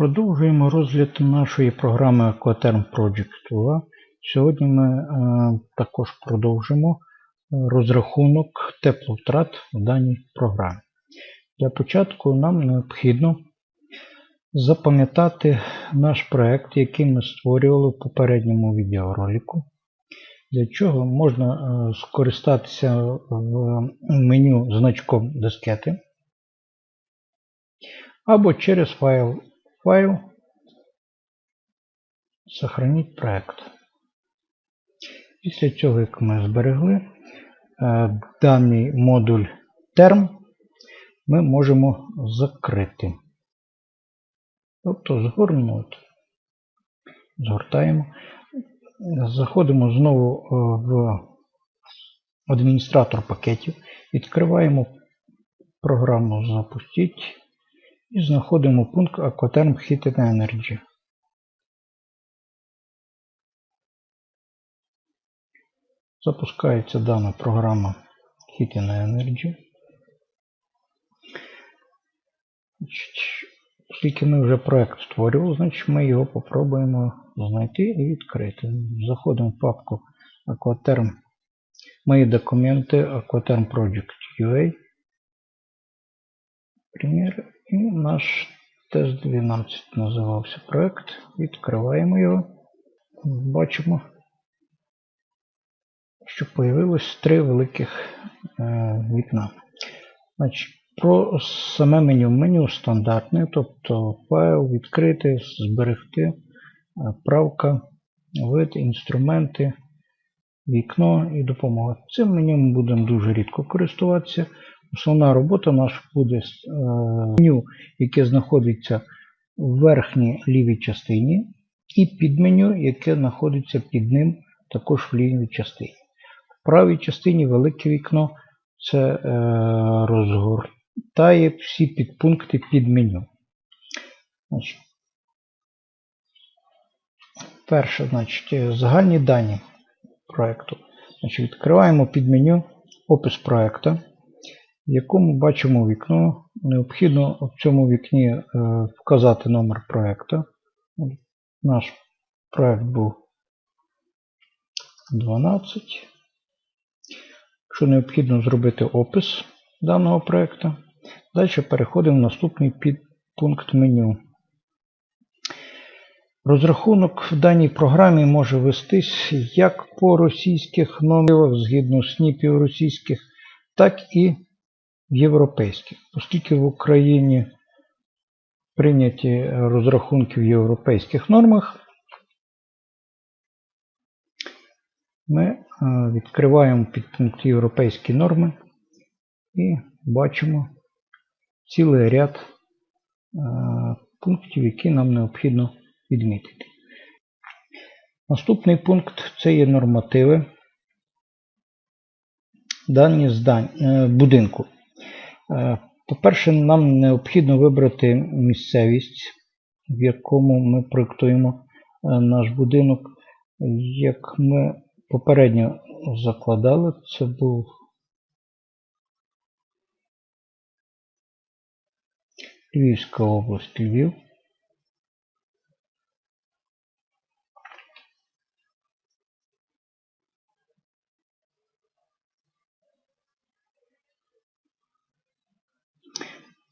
Продовжуємо розгляд нашої програми Aquaterm Project 2. Сьогодні ми е, також продовжимо е, розрахунок тепловтрат в даній програмі. Для початку нам необхідно запам'ятати наш проект, який ми створювали в попередньому відеоролику. Для чого можна е, скористатися в меню значком дискети або через файл файл, сохраніть проект. Після цього, як ми зберегли, е, даний модуль term ми можемо закрити. Тобто згорнути. Згортаємо. Заходимо знову е, в адміністратор пакетів, відкриваємо програму Запустіть. І знаходимо пункт Aquaterm Heated Energy. Запускається дана програма Heating Energy. Оскільки ми вже проект створювали, значить ми його попробуємо знайти і відкрити. Заходимо в папку Aquaterm. Мої документи Aquaterm Project UA. І наш тест 12 називався проект. Відкриваємо його. Бачимо, що появилось три великих е, вікна. Значить, Про саме меню. Меню стандартне, тобто файл, відкрити, зберегти, е, правка, вид, інструменти, вікно і допомога. Цим меню ми будемо дуже рідко користуватися. Основна робота наша буде з е, меню, яке знаходиться в верхній лівій частині, і підменю, яке знаходиться під ним також в лівій частині. В правій частині велике вікно це е, розгортає всі підпункти під меню. Перше, значить, загальні дані проєкту. Відкриваємо під меню опис проєкту в якому бачимо вікно. Необхідно в цьому вікні е, вказати номер проєкту. Наш проєкт був 12. Якщо необхідно зробити опис даного проєкту, далі переходимо в наступний підпункт меню. Розрахунок в даній програмі може вестись як по російських номерах згідно СНІПів російських, так і європейських. Оскільки в Україні прийняті розрахунки в європейських нормах, ми е, відкриваємо підпункт європейські норми і бачимо цілий ряд е, пунктів, які нам необхідно відмітити. Наступний пункт це є нормативи дані здань, е, будинку. Е, по-перше, нам необхідно вибрати місцевість, в якому ми проєктуємо е, наш будинок. Як ми попередньо закладали, це був Львівська область Львів.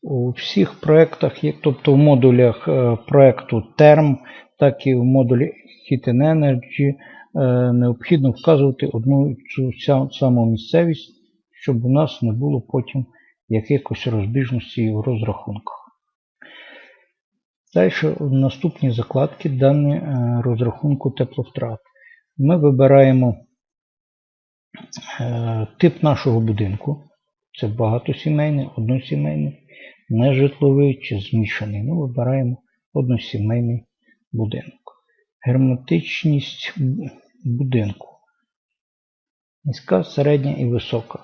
У всіх проєктах, тобто в модулях е, проєкту TERM, так і в модулі Hidden Energy, е, необхідно вказувати одну цю саму місцевість, щоб у нас не було потім якихось розбіжностей в розрахунках. Далі в наступній закладці дані е, розрахунку тепловтрат. Ми вибираємо тип нашого будинку. Це багатосімейний, односімейний нежитловий чи змішаний. Ну, вибираємо односімейний будинок. Герметичність будинку. Низька, середня і висока.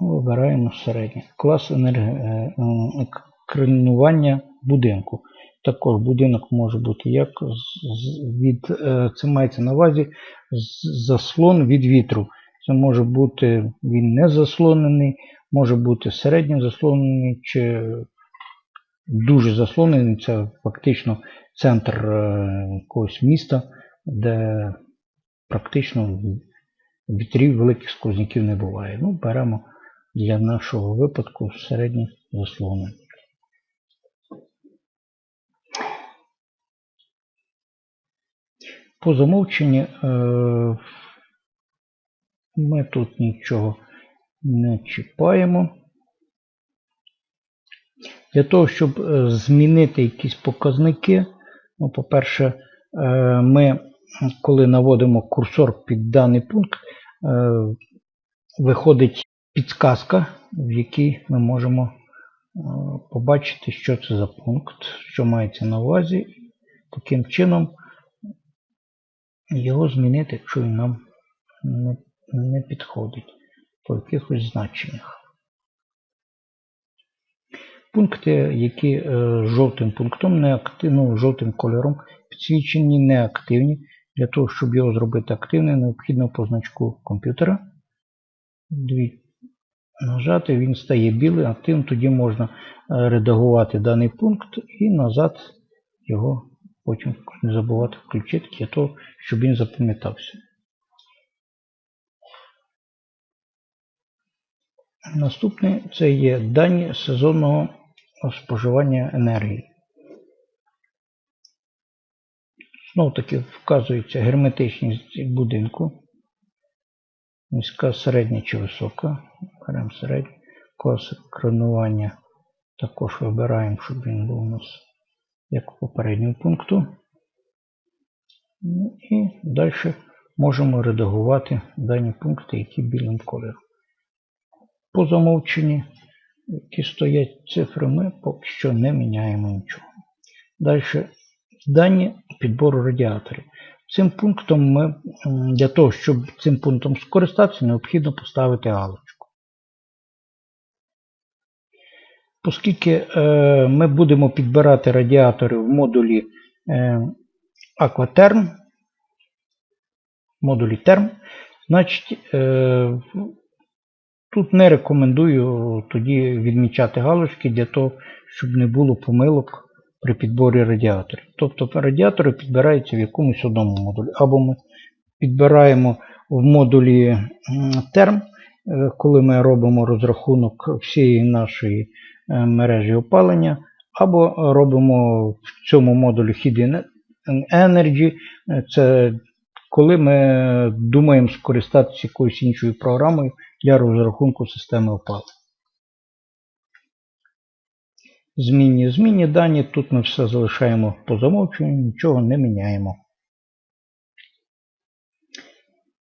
Вибираємо середнє. Клас екранування будинку. Також будинок може бути як від, е, це мається на увазі заслон від вітру. Це може бути він не заслонений, може бути середньо заслонений чи дуже заслонений. Це фактично центр е, якогось міста, де практично вітрів великих сквозняків не буває. Ну, беремо для нашого випадку середні заслони. По замовченні е, ми тут нічого не чіпаємо. Для того, щоб е, змінити якісь показники, ну, по-перше, е, ми, коли наводимо курсор під даний пункт, е, виходить підсказка, в якій ми можемо побачити, що це за пункт, що мається на увазі. Таким чином його змінити, якщо він нам не, не по якихось значеннях. Пункти, які е, жовтим пунктом неактивно, жовтим кольором підсвічені неактивні. Для того, щоб його зробити активним, необхідно по значку комп'ютера. Дві нажати, він стає білий, активним, тоді можна е, редагувати даний пункт і назад його потім не забувати включити для того, щоб він запам'ятався. Наступне це є дані сезонного споживання енергії. Знову таки вказується герметичність будинку. Низька, середня чи висока. Беремо середню. Клас екранування також вибираємо, щоб він був у нас як у попереднього пункту. Ну, і далі можемо редагувати дані пункти, які білим кольором. По замовченні, які стоять цифри, ми поки що не міняємо нічого. Далі дані підбору радіаторів. Цим пунктом ми, для того, щоб цим пунктом скористатися, необхідно поставити галочку. Оскільки е, ми будемо підбирати радіатори в модулі е, Aquaterm, модулі Term, значить, е, тут не рекомендую тоді відмічати галочки для того, щоб не було помилок при підборі радіаторів. Тобто радіатори підбираються в якомусь одному модулі. Або ми підбираємо в модулі Term, коли ми робимо розрахунок всієї нашої мережі опалення, або робимо в цьому модулі Hidden Energy. Це коли ми думаємо скористатися якоюсь іншою програмою для розрахунку системи опалення. Змінні змінні дані. Тут ми все залишаємо по замовченню, нічого не міняємо.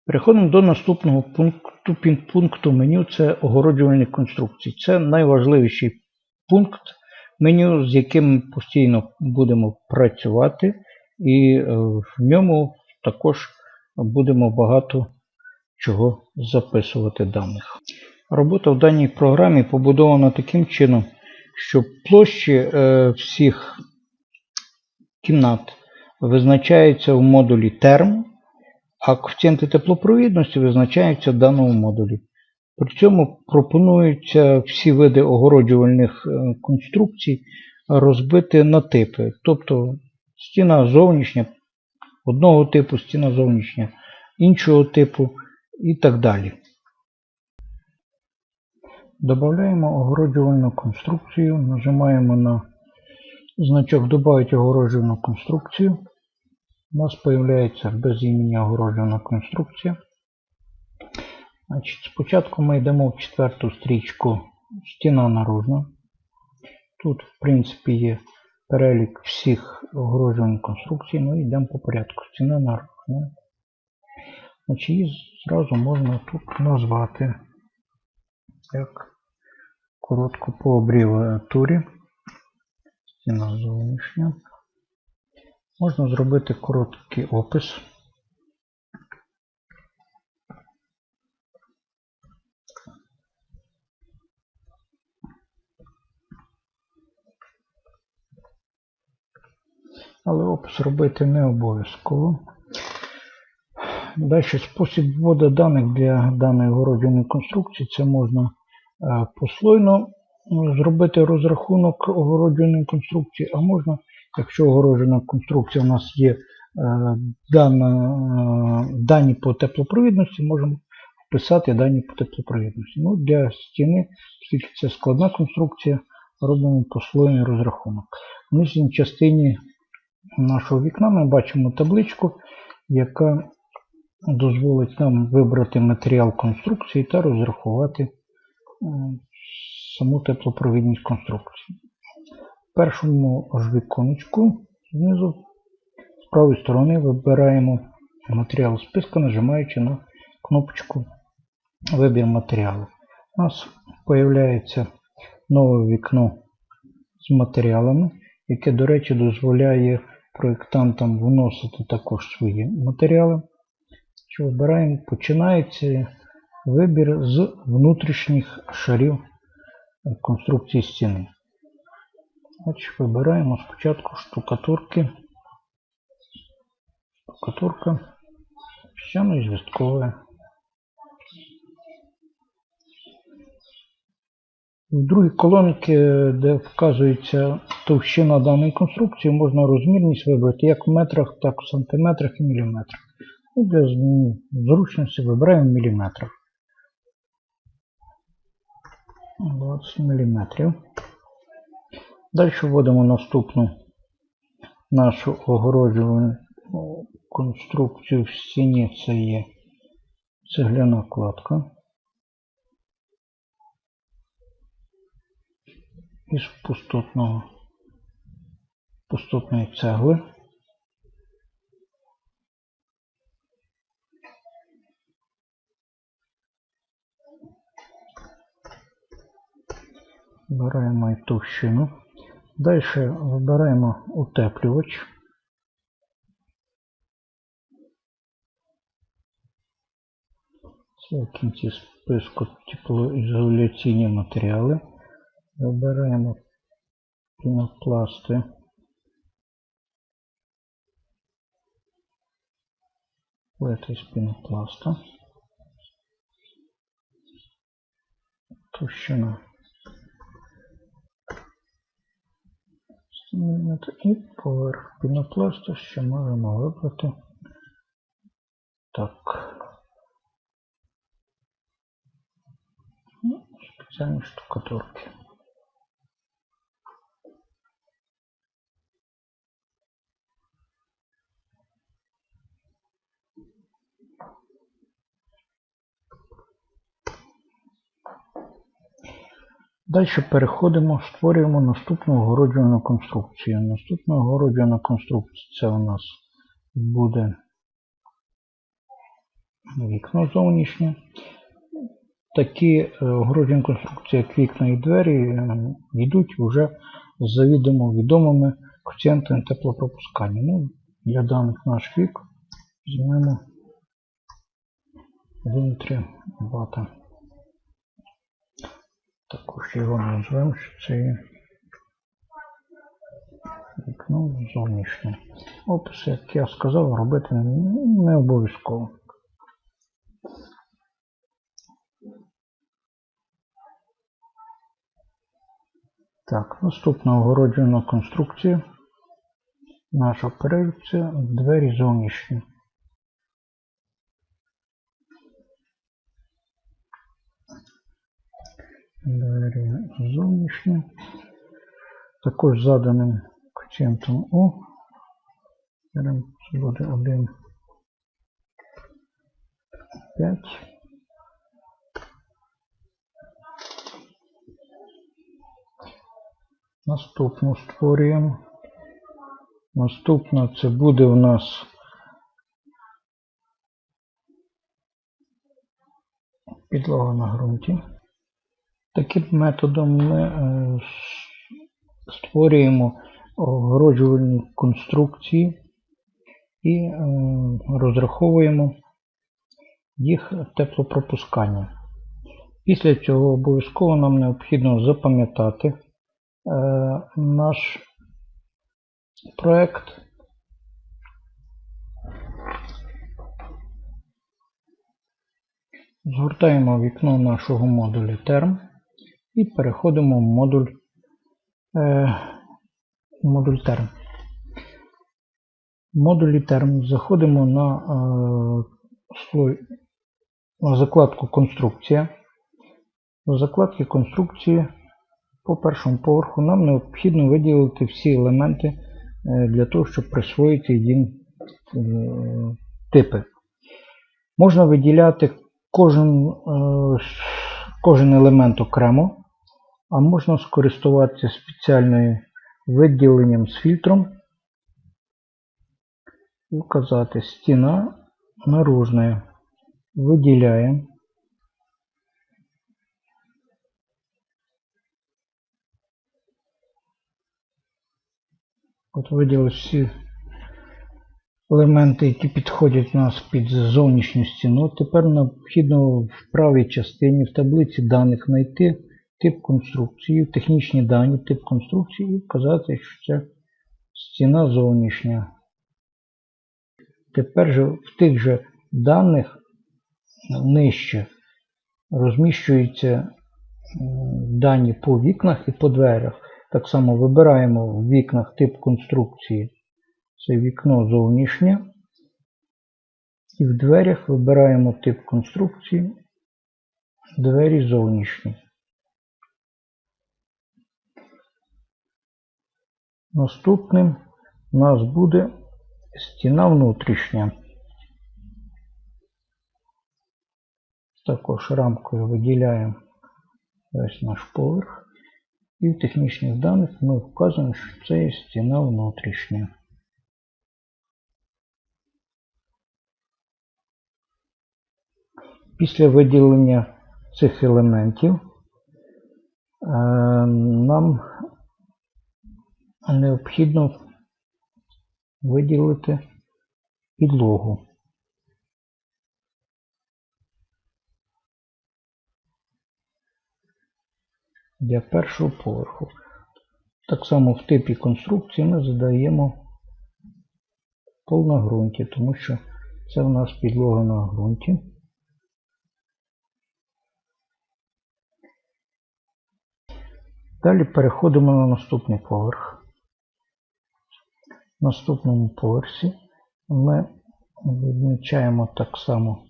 Переходимо до наступного пункту пункту меню це огороджувальні конструкції. Це найважливіший пункт меню, з яким ми постійно будемо працювати, і е, в ньому також будемо багато чого записувати даних. Робота в даній програмі побудована таким чином, що площі е, всіх кімнат визначаються в модулі терм, а коефіцієнти теплопровідності визначаються в даному модулі. При цьому пропонуються всі види огороджувальних е, конструкцій розбити на типи. Тобто стіна зовнішня одного типу, стіна зовнішня іншого типу і так далі. Додаємо огороджувальну конструкцію, нажимаємо на значок Добавити огороджувальну конструкцію. У нас з'являється без імені огороджувана конструкція. Значить, Спочатку ми йдемо в четверту стрічку стіна наружна. Тут, в принципі, є перелік всіх огороджувань конструкцій. Ну йдемо по порядку. Стіна наружна. Значить, Її зразу можна тут назвати як коротко по абревіатурі. Стіна зовнішня. Можна зробити короткий опис. Але опис робити не обов'язково. Далі спосіб вводу даних для даної огородженої конструкції це можна Е, послойно зробити розрахунок огородженої конструкції, а можна, якщо огороджена конструкція у нас є е, дана, е, дані по теплопровідності, можемо вписати дані по теплопровідності. Ну, для стіни, оскільки це складна конструкція, робимо послойний розрахунок. В нижній частині нашого вікна ми бачимо табличку, яка дозволить нам вибрати матеріал конструкції та розрахувати е, саму теплопровідність конструкції. В першому ж віконечку знизу з правої сторони вибираємо матеріал списка, нажимаючи на кнопочку Вибір матеріалу. У нас з'являється нове вікно з матеріалами, яке, до речі, дозволяє проєктантам вносити також свої матеріали. Що вибираємо, починається вибір з внутрішніх шарів конструкції стіни. Значить, вибираємо спочатку штукатурки. Штукатурка піщано-зв'язкова. В другій колонці, де вказується товщина даної конструкції, можна розмірність вибрати як в метрах, так і в сантиметрах і міліметрах. І для зручності вибираємо в міліметрах. 20 мм. Далі вводимо наступну нашу огороджувальну конструкцію в стіні. Це є цегляна кладка. Із пустотного, пустотної цегли. Вибираємо і товщину. Далі вибираємо утеплювач. Це в кінці списку теплоізоляційні матеріали. Вибираємо пінопласти. Плети з пінопласта. Товщина і поверх пінопласту ще можемо вибрати так. Ну, спеціальні штукатурки. Далі переходимо, створюємо наступну огороджувальну конструкцію. Наступна огороджувальна конструкція це у нас буде вікно зовнішнє. Такі е, огороджені конструкції, як вікна і двері, йдуть вже з завідомо відомими коефіцієнтами теплопропускання. Ну, Для даних наших вік візьмемо 1,3 Вт. Також його назвемо, що це є вікно зовнішнє. Опис, як я сказав, робити не обов'язково. Так, наступна огороджена конструкція. Наша перевід двері зовнішні. Двері зовнішні. Також заданим коефіцієнтом У. Це буде 1, 5. Наступну створюємо. Наступна це буде у нас підлога на ґрунті. Таким методом ми е, створюємо огороджувальні конструкції і е, розраховуємо їх теплопропускання. Після цього обов'язково нам необхідно запам'ятати е, наш проект. Згортаємо вікно нашого модуля Term і переходимо в модуль, е, модуль терм. В модулі терм заходимо на, е, слой, закладку конструкція. У закладці конструкції по першому поверху нам необхідно виділити всі елементи е, для того, щоб присвоїти їм е, типи. Можна виділяти кожен, е, кожен елемент окремо, а можна скористуватися спеціальним виділенням з фільтром і вказати стіна наружная. Виділяємо. От виділились всі елементи, які підходять у нас під зовнішню стіну. Тепер необхідно в правій частині в таблиці даних знайти тип конструкції, технічні дані, тип конструкції і вказати, що це стіна зовнішня. Тепер же в тих же даних нижче розміщуються дані по вікнах і по дверях. Так само вибираємо в вікнах тип конструкції. Це вікно зовнішнє. І в дверях вибираємо тип конструкції двері зовнішні. Наступним у нас буде стіна внутрішня. Також рамкою виділяємо весь наш поверх. І в технічних даних ми вказуємо, що це є стіна внутрішня. Після виділення цих елементів е, нам необхідно виділити підлогу. Для першого поверху. Так само в типі конструкції ми задаємо пол на ґрунті, тому що це в нас підлога на ґрунті. Далі переходимо на наступний поверх. В наступному поверсі ми відмічаємо так само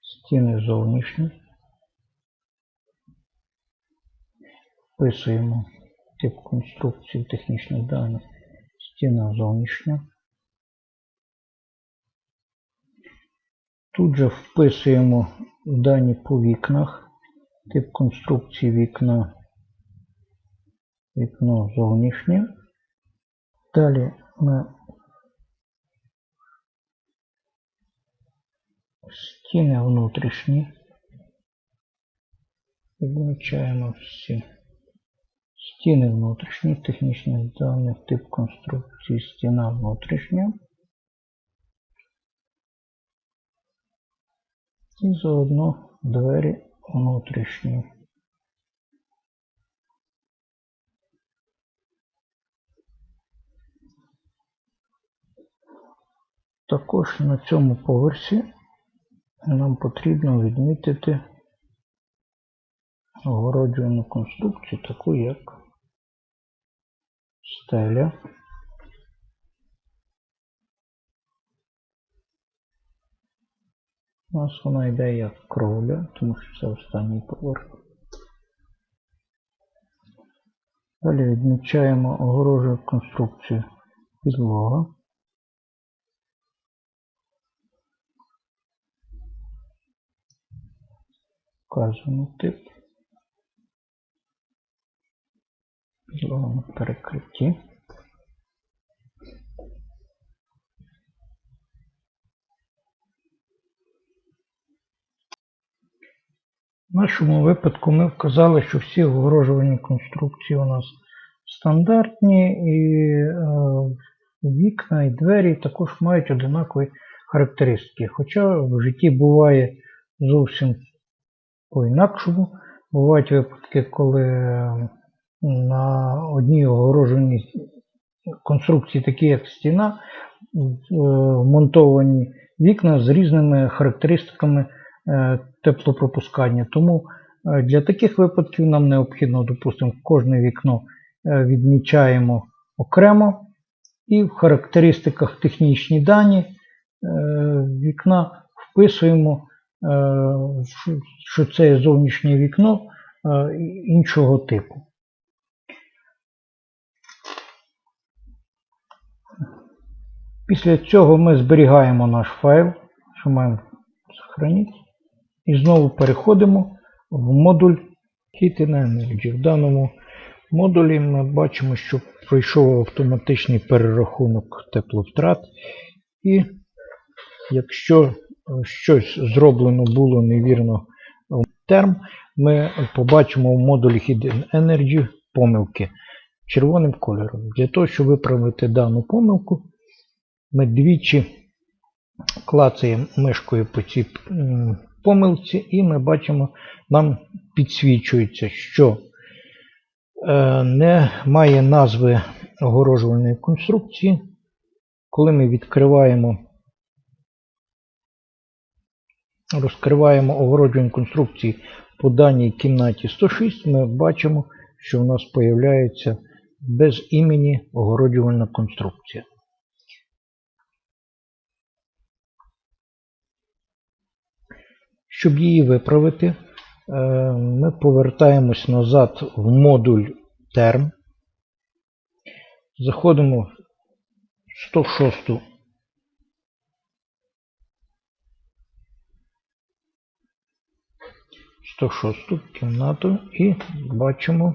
стіни зовнішні. Вписуємо тип конструкції технічних даних стіна зовнішня. Тут же вписуємо дані по вікнах, тип конструкції вікна, вікно зовнішнє. Далі ми стіни внутрішні. Відмічаємо всі стіни внутрішні, технічних даних, тип конструкції, стіна внутрішня. І заодно двері внутрішні. Також на цьому поверсі нам потрібно відмітити огороджувальну конструкцію, таку як стеля. У нас вона йде як кровля, тому що це останній поверх. Далі відмічаємо огорожую конструкцію підлога. Вказуємо тип. Підлога перекритті. В нашому випадку ми вказали, що всі огорожувальні конструкції у нас стандартні, і е, вікна і двері також мають однакові характеристики. Хоча в житті буває зовсім по-інакшому. Бувають випадки, коли на одній огороженій конструкції, такі як стіна, вмонтовані вікна з різними характеристиками е, теплопропускання. Тому е, для таких випадків нам необхідно, допустимо, кожне вікно е, відмічаємо окремо і в характеристиках технічні дані е, вікна вписуємо, е, що- що це зовнішнє вікно е, іншого типу. Після цього ми зберігаємо наш файл, що маємо зберігати, і знову переходимо в модуль Heating Energy. В даному модулі ми бачимо, що пройшов автоматичний перерахунок тепловтрат. І якщо е, щось зроблено було невірно терм, ми побачимо в модулі Hidden Energy помилки червоним кольором. Для того, щоб виправити дану помилку, ми двічі клацаємо мишкою по цій помилці, і ми бачимо, нам підсвічується, що е, немає назви огорожувальної конструкції. Коли ми відкриваємо, розкриваємо огороджувальні конструкції по даній кімнаті 106, ми бачимо, що в нас з'являється без імені огороджувальна конструкція. Щоб її виправити, е, ми повертаємось назад в модуль терм. Заходимо в 106 106 кімнату і бачимо,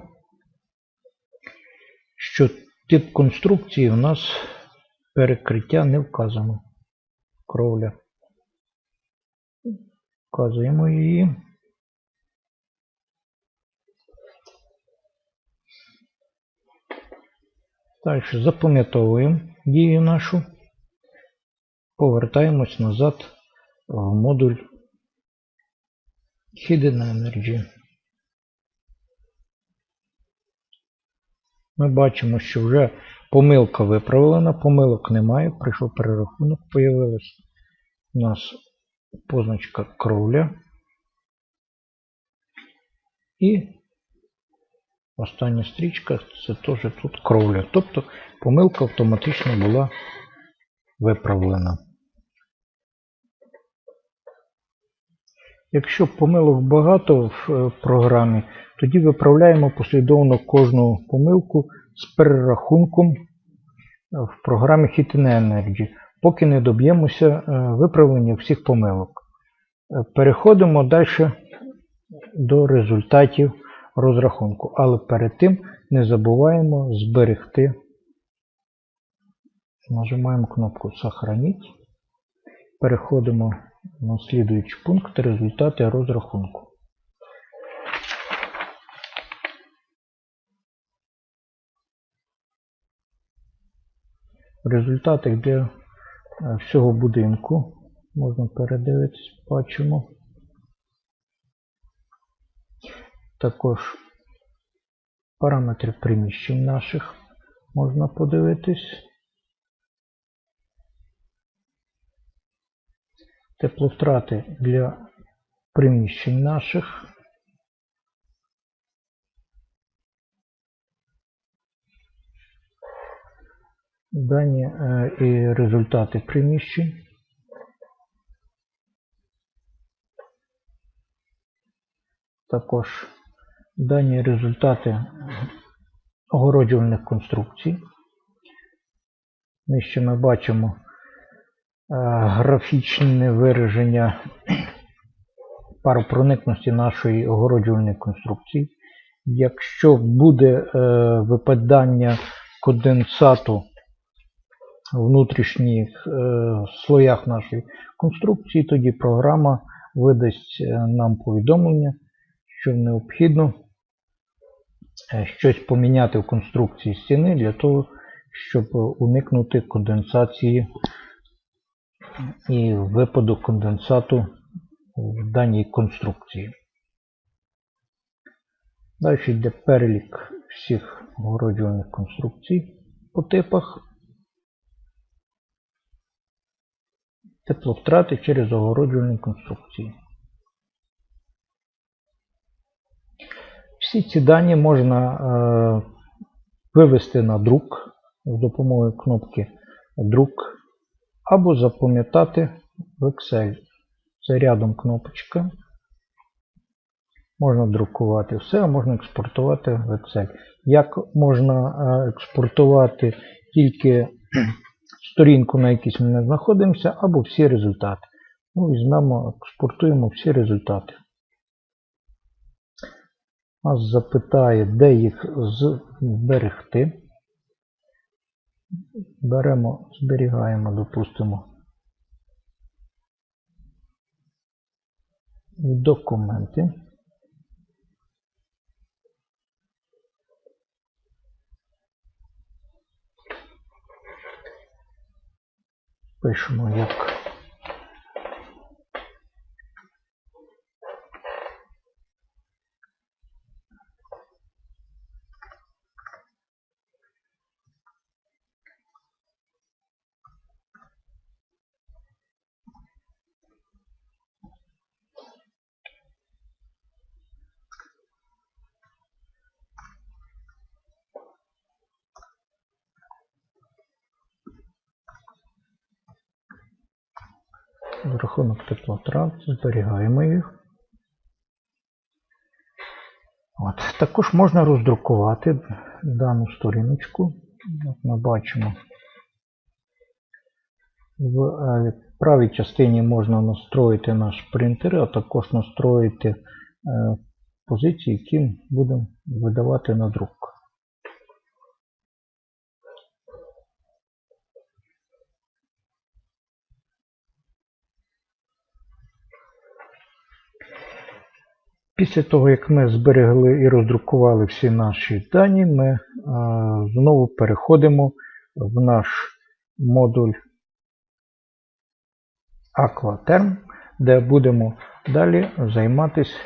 що тип конструкції у нас перекриття не вказано. Кровля. Вказуємо її. Далі запам'ятовуємо дію нашу. Повертаємось назад в модуль Hidden Energy. Ми бачимо, що вже помилка виправлена, помилок немає, прийшов перерахунок, появилась у нас позначка кровля. І остання стрічка це теж тут кровля. Тобто помилка автоматично була виправлена. Якщо помилок багато в е, програмі, тоді виправляємо послідовно кожну помилку з перерахунком е, в програмі Hidden Energy, поки не доб'ємося е, виправлення всіх помилок. Переходимо далі до результатів розрахунку, але перед тим не забуваємо зберегти. Нажимаємо кнопку Сохранить. Переходимо на слідуючий пункт результати розрахунку. Результати для е, всього будинку можна передивитись, бачимо. Також параметри приміщень наших можна подивитись. Тепловтрати для приміщень наших. Дані е, і результати приміщень. Також дані результати огороджувальних конструкцій. Нижче ми бачимо графічне вираження паропроникності нашої огороджувальної конструкції. Якщо буде е, випадання конденсату в внутрішніх е, слоях нашої конструкції, тоді програма видасть е, нам повідомлення, що необхідно е, щось поміняти в конструкції стіни для того, щоб уникнути конденсації і випаду конденсату в даній конструкції. Далі йде перелік всіх огороджувальних конструкцій по типах. тепловтрати через огороджувальні конструкції. Всі ці дані можна е, вивести на друк з допомогою кнопки Друк або запам'ятати в Excel. Це рядом кнопочка. Можна друкувати все, а можна експортувати в Excel. Як можна е, експортувати тільки сторінку, на якій ми не знаходимося, або всі результати. Ну, Візьмемо, експортуємо всі результати. Нас запитає, де їх зберегти. Беремо, зберігаємо, допустимо, документи. Пишемо як За теплотрат зберігаємо їх. От. Також можна роздрукувати дану сторіночку. Як ми бачимо, в е, правій частині можна настроїти наш принтер, а також настроїти е, позиції, які будемо видавати на друк. Після того, як ми зберегли і роздрукували всі наші дані, ми а, знову переходимо в наш модуль Aquaterm, де будемо далі займатися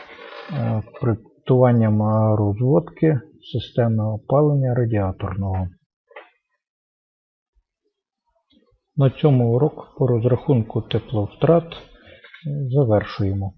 проєктуванням розводки системи опалення радіаторного. На цьому урок по розрахунку тепловтрат завершуємо.